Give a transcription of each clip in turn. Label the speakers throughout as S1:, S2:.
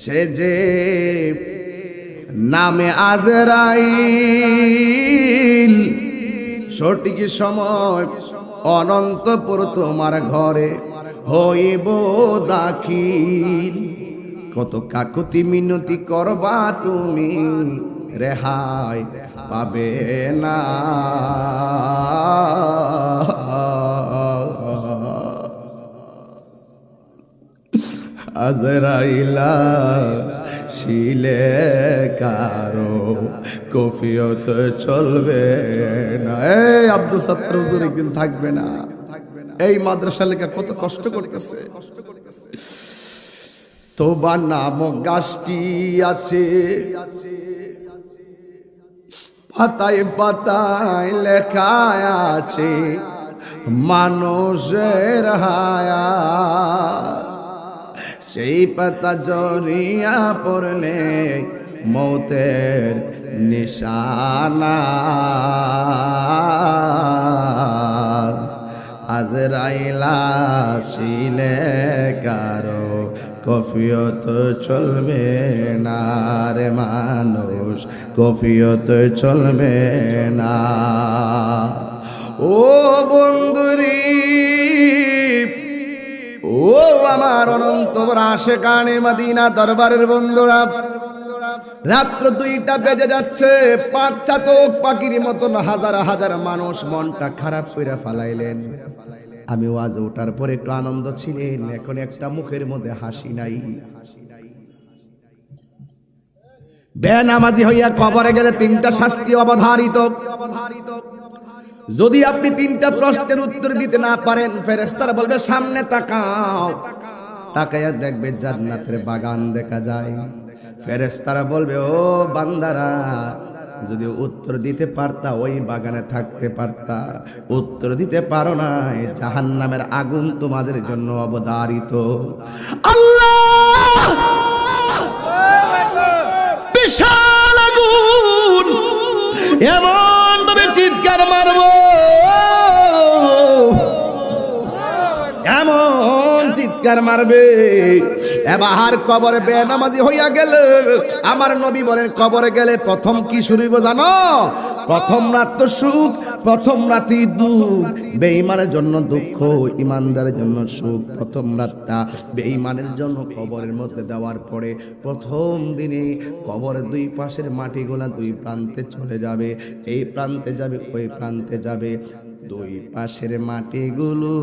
S1: সে যে নামে আজরাইল, সঠিক সময় অনন্তপুর তোমার ঘরে হইব দাখিল। কত কাকুতি মিনতি করবা তুমি, রেহাই পাবে না। আজরাইলা, শিলে কারও কফিয়ত চলবে না। এই আব্দুল সত্তর হুজুর একদিন থাকবে না। এই মাদ্রাসা লেখা কত কষ্ট করতেছে। তোবা নামক গাছটি আছে। পাতায় পাতায় লেখা আছে, মানুষের হায়া সেই পাতা জরিয়া পড়লে মৌতের নিশানা। আজরাইলা শিলে কারও কফিয়ত চলবে না রে মানুষ, কফিয়ত চলবে না। মাদিনা দরবারের বন্ধুরা। রাত্র দুইটা বেজে যাচ্ছে পাখির মতন হাজার হাজার মানুষ মনটা খারাপ করে ফালাইলেন। আমি ওয়াজ ওঠার পর একটু আনন্দ ছিলেন, এখন একটা মুখের মধ্যে হাসি নাই। বেনামাজি হইয়া কবরে গেলে তিনটা শাস্তি অবধারিত। যদি আপনি তিনটা প্রশ্নের উত্তর দিতে না পারেন ফেরেস্তারা বলবে, সামনে তাকাও। তাকাইয়া দেখবে জান্নাতের বাগান দেখা যায়। ফেরেস্তারা বলবে, ও বান্দারা, যদি উত্তর দিতে পারতা, ওই বাগানে থাকতে পারতা। উত্তর দিতে পারো না জাহান নামের আগুন তোমাদের জন্য অবদারিত আল্লাহ! এমন ভাবে চিৎকার মারব চিৎকার মারবে। এবার কবরে বেনামাজি হইয়া গেলে, আমার নবী বলেন, কবরে গেলে প্রথম কি শুরু হইব জানো? প্রথম রাত তো সুখ, প্রথম রাতি দুঃখ। বেঈমানের জন্য দুঃখ ইমানদারের জন্য সুখ। প্রথম রাতটা বেঈমানের জন্য কবরের মধ্যে দেওয়ার পরে প্রথম দিনে কবরের দুই পাশের মাটিগুলা দুই প্রান্তে চলে যাবে। এই প্রান্তে যাবে, ওই প্রান্তে যাবে। দুই পাশের মাটিগুলো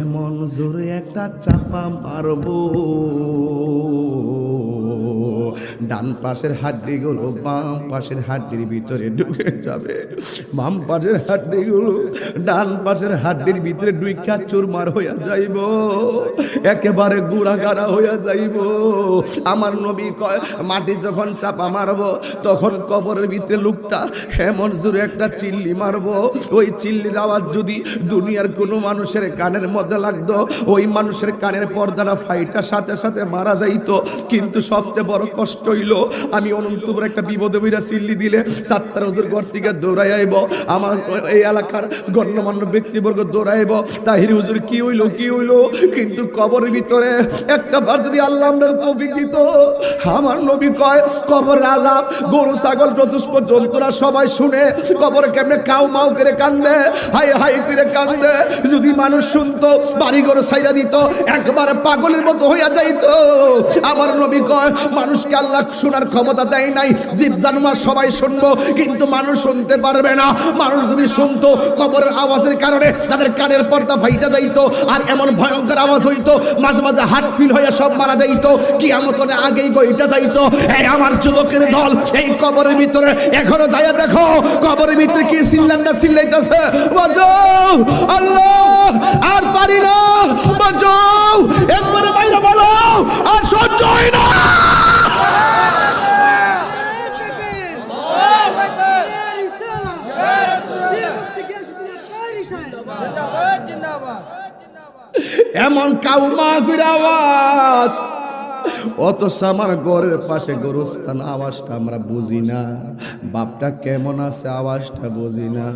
S1: এমন জোরে একটা চাপা মারবো। ডান পাশের হাড্ডিগুলো বাম পাশের হাড্ডির ভিতরে ঢুকে যাবে। বাম পাশের হাড্ডিগুলো ডান পাশের হাড্ডির ভিতরে ডুইকা চুরমার হইয়া যাইব। একেবারে গুড়াগাড়া হইয়া যাইব। আমার নবী কয়, মাটি যখন চাপা মারবো, তখন কবরের ভিতরে লোকটা এমন জোরে একটা চিল্লি মারবো। ওই চিল্লির আওয়াজ যদি দুনিয়ার কোনো মানুষের কানের মধ্যে লাগতো, ওই মানুষের কানের পর্দাটা ফাইটার সাথে সাথে মারা যাইতো। কিন্তু সবচেয়ে বড় হইল। আমি অনন্তপুর একটা বিপদে বইরা চিল্লি দিলে সাতটার হুজুর ঘর থেকে দৌড়াই আইব। আমার এই এলাকার গণ্যমান্য ব্যক্তিবর্গ দৌড়াইব তাহির হুজুর, কি হইল কি হইল? কিন্তু কবরের ভিতরে একটা বার যদি আল্লাহ আমরা তৌফিক দিত, আমার নবী কয়, কবর রাজা গরু, ছাগল, চতুষ্প, জন্তুরা সবাই শুনে কবর কেমনে কাউ মাউ করে কান্দে হাই হাই করে কান্দে। যদি মানুষ শুনতো বাড়ি ঘর সাইরা দিত, একবার পাগলের মতো হইয়া যাইতো। আমার নবী কয়, মানুষকে আল্লাহ শোনার ক্ষমতা দেয় নাই। জীব জানোয়ার সবাই শুনব, কিন্তু মানুষ শুনতে পারবে না। মানুষ যদি শুনতো, কবরের আওয়াজের কারণে তাদের কানের পর্দা ফাইটা যাইতো, আর এমন ভয়ঙ্কর আওয়াজ হইতো, মাঝে মাঝে হার্ট ফিল হয়ে সব মারা যাইতো কি আমতনে আগেই গইটা যাইতো। এই আমার যুবকের দল, এই কবরের ভিতরে এখনও যাইয়া দেখো, কবরের ভিতরে কি সিল্লান্ডা সিল্লাইতেছে? আল্লাহ, আর পারি এমন কাউমা আওয়াজ। অথচ আমার ঘরের পাশে গরুস্থান, আওয়াজটা আমরা বুঝি না। বাপটা কেমন আছে, আওয়াজটা বুঝি না।